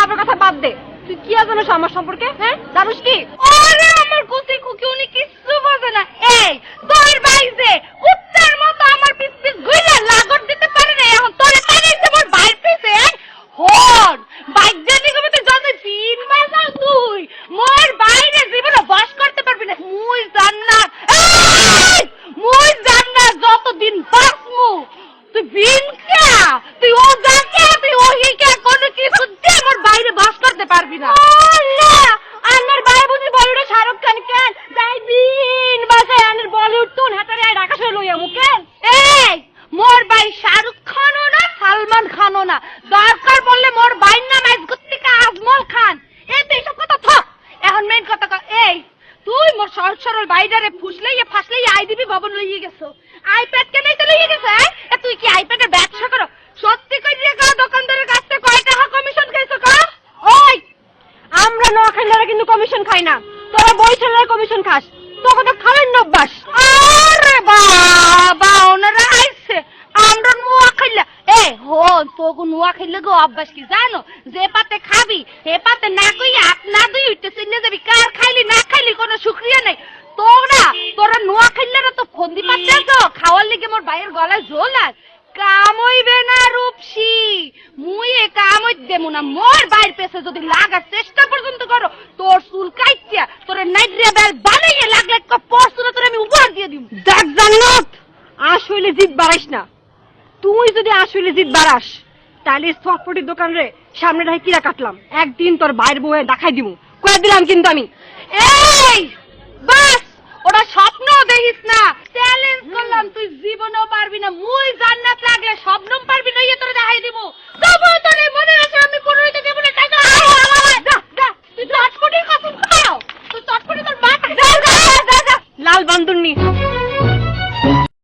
বাপের কথা বাদ দে। তুই কি আর জানিস আমার সম্পর্কে হ্যাঁ? জানিস কি? আরে, আমার কোসে খুকি, উনি কিছু বোঝে না। এই, তোর ভাই যে কুত্তার মতো আমার পিছে পিছ ঘুরে লাগর দিতে পারে না এখন তোর কানে বল ভাই পিছে হন বৈজ্ঞানিক হবে তো জানে তিন মাস না তুই, মোর বাইরে জীবন বাস করতে পারবি না। মুই জান্নাত। মুই জান্নাত, যতদিন বাসমু তুই বিনকা তুই ও যাকে দরকার বললে মোর বাইর নাম আজগত থেকে আজমল খান। এই তো এইসব কথা থাক এখন মেইন কথা এই, তুই মোর সহজ সরল বাইরে ফুসলেই ফাসলেই আই দিবি ভবন লইয়ে গেছো। আইপ্যাড কেনাই তো লইয়ে গেছে হ্যাঁ? এ তুই কি আইপ্যাডের ব্যবসা করো? সত্যি কই দিয়ে কা, দোকানদারের কাছ থেকে কয় টাকা কমিশন খাইছো কা? ওই, আমরা নোয়াখালীরা কিন্তু কমিশন খাই না। তোরা বরিশালের কমিশন খাস তোকে তো খাওয়ার অভ্যাস আরে বাবা ওনারা আইছে আমরা নোয়া খাইলা এ হো খাইলে অভ্যাস কি জানো? যে পাতে খাবি হে পাতে না কই আপ না দুই উঠতে চিনে যাবি কার খাইলি, না খাইলি কোনো শুক্রিয়া নাই। তোরা তোরা নোয়া খাইলে তো ফন্দি পাতে তো, খাওয়ার লিগে মোর ভাইয়ের গলায় ঝোল আর। কাম হইবে না রূপসী, মুই এ কাম হইতে না। মোর বাইর পেছে যদি লাগার চেষ্টা পর্যন্ত করো, তোর চুল কাইতিয়া তোর নাইট্রিয়া বেল বানাইয়ে লাগলে একটা তোর আমি উপহার দিয়ে দিব দেখ জান্নাত আসলে জিদ বাড়াইস না। তুই যদি আসলে জিদ বাড়াস। তাহলে সফটপটির দোকান রে সামনে রাখি কিরা কাটলাম? একদিন তোর বাইর বউয়ে দেখাই দিব কয়ে দিলাম কিন্তু আমি। এই, বাস, ওটা স্বপ্ন দেখিস না। চ্যালেঞ্জ করলাম, তুই জীবনও পারবি না। মুই জান্নাত লাগলে স্বপ্নম পারবি না ইয়ে তোরা দেখাই দিব তবুও তোর এই মনে আছে আমি দেবো না, টাকা। তুই কথা খাও। তুই তোর মা লাল বান্ধুর নিয়ে